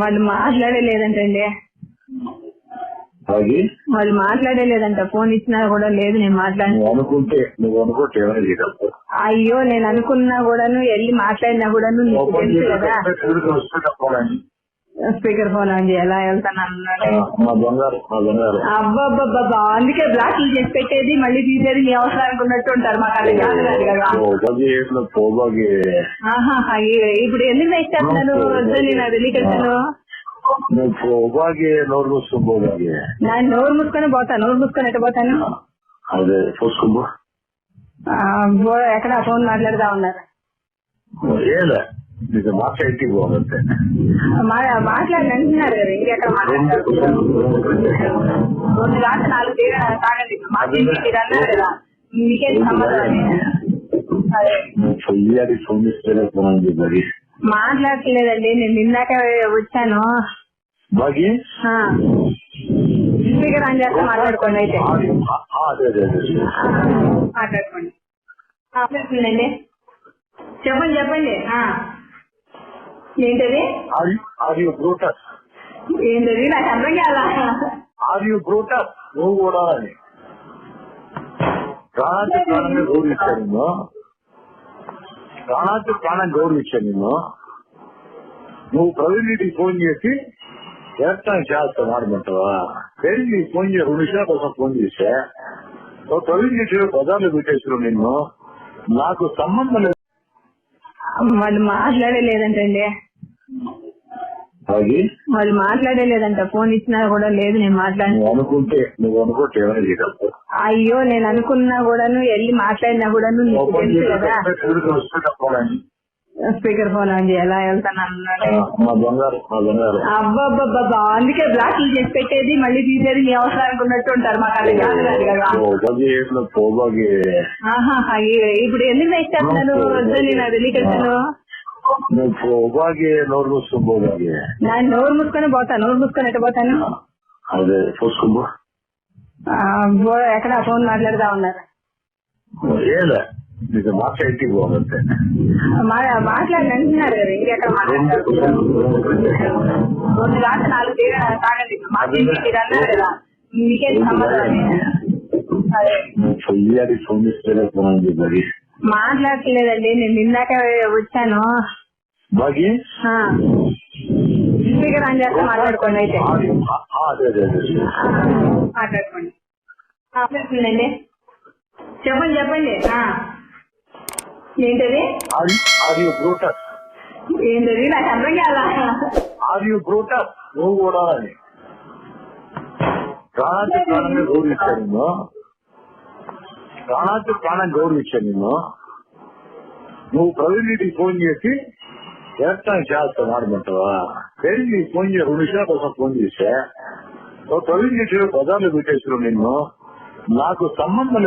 వాళ్ళు మాట్లాడలేదంటండి. అది వాళ్ళు మాట్లాడలేదంట. ఫోన్ ఇచ్చినా కూడా లేదు నేను మాట్లాడి. నువ్వు అనుకుంటే నువ్వు అనుకుంటే ఏమైనా చేయగలవు? అయ్యో నేను అనుకున్నా కూడాను వెళ్ళి మాట్లాడినా కూడాను నీకు తెలుసు కదా. స్పీకర్ ఫోన్ ఆన్ చేయాలి ఎలా వెళ్తాను మా మా అబ్బాబ్బాబ్బా అందుకే బ్లాక్ చేసి పెట్టేది మళ్ళీ తీసేది మీ అవసరానికి ఉన్నట్టు ఉంటారు మాకు అది ఆహా, అయ్యో, ఇప్పుడు ఎందుకు నేర్చేస్తున్నాను వద్దని నా తెలియకట్టాను. నువ్వు పోబాగి నోరు మూసుకో పోబాగి నా నోరు మూసుకొని పోతాను నోరు మూసుకొని ఎట్ట పోతాను? అదే ఎక్కడ ఫోన్ మాట్లాడుతా ఉన్నారు? ఏలే. నీకు మాట్లాడి పోగంతే మా- మాట్లాడి అంటున్నారు కదా ఇంకెక్కడ మాట్లాడతారు రెండు దాకా నాలుగు తీర తాగండి. మాట్లాడి తీరు అన్నారు కదా. మీకేం సంబంధం అని. అదే. నువ్వు చెయ్యాలి ఫోన్ ఇస్తే మరి మాట్లాడట్లేదండి. నేను నిన్నాక వచ్చాను. స్పీకర్ ఆన్ చేస్తే మాట్లాడుకోండి అయితే. మాట్లాడుకోండి. చెప్పండి చెప్పండి. ఏంటది? ఆర్ యూ బ్రూటస్ ఏంటది? నాకు అర్థం కాదా ఆర్ యూ బ్రూటస్ నువ్వు కూడా అని. ప్రాణానికి ప్రాణంగా గౌరవించాను నిన్ను. ప్రాణానికి ప్రాణం గౌరవించాను నిన్ను. నువ్వు ప్రవీణ్ ఫోన్ చేసి ఎలక్ట్రానిక్ చేస్తాను ఆడమంటావా ప్రవీణ్ నీకు ఫోన్ చేసి రెండు విషయాల కోసం ఫోన్ చేసా? నువ్వు ప్రవీణ్ రెడ్డి బజార్లో పెట్టేసిన నిన్ను. నాకు సంబంధం లేదు. వాళ్ళు మాట్లాడలేదంటండి. వాళ్ళు మాట్లాడలేదంట ఫోన్ ఇచ్చినా కూడా లేదు నేను మాట్లాడి అనుకుంటే నువ్వు అనుకుంటే అయ్యో నేను అనుకున్నా కూడాను వెళ్ళి మాట్లాడినా కూడాను కదా. స్పీకర్ ఫోన్ చేయాలి ఎలా వెళ్తాను మా మా అబ్బాబ్బాబ్బా అందుకే బ్లాక్ చేసి పెట్టేది మళ్ళీ తీసేది మీ అవసరానికి ఉన్నట్టు ఉంటారు అది కాదు ఇప్పుడు ఎందుకు నేర్చేస్తున్నాను వద్దని నా తెలియకట్టాను నువ్వు పోబాగి నోరు మూసుకో పోబాగి నా నోరు మూసుకొని పోతాను నోరు మూసుకొని ఎట్ట పోతాను? అదే చూసుకో ఆ, బో- ఎక్కడ ఫోన్ మాట్లాడుతా ఉన్నారు? ఏలే నీకు మాట్లాడి పోగంతే మా- మాట్లాడి అంటున్నారు కదా ఇంకెక్కడ రెండు నాలుగు తీర తాగండి మీకేం సంబంధం ఫోన్ మరి. మాట్లాడట్లేదండి నేను నిన్నాక వచ్చాను. బాగి. స్పీకర్ ఆన్ చేస్తే మాట్లాడుకోండి అయితే. మాట్లాడుకోండి. చెప్పండి చెప్పండి. ఏంటది? ఆర్ యూ బ్రూటస్ ఏంటది? నాకు అర్థం కాదా ఆర్ యూ బ్రూటస్ నువ్వు కూడా ప్రాణానికి ప్రాణం గౌరవించాను నిన్ను. నువ్వు ప్రవీణ్ ఫోన్ చేసి ఎలక్ట్రానిక్ చేస్తా ఆడమంటావా ప్రవీణ్ నీకు ఫోన్ చేసి రెండు విషయాల కోసం ఫోన్ చేసా ప్రవీణ్ రెడ్డి బజార్లో పెట్టేసిన నిన్ను. నాకు సంబంధం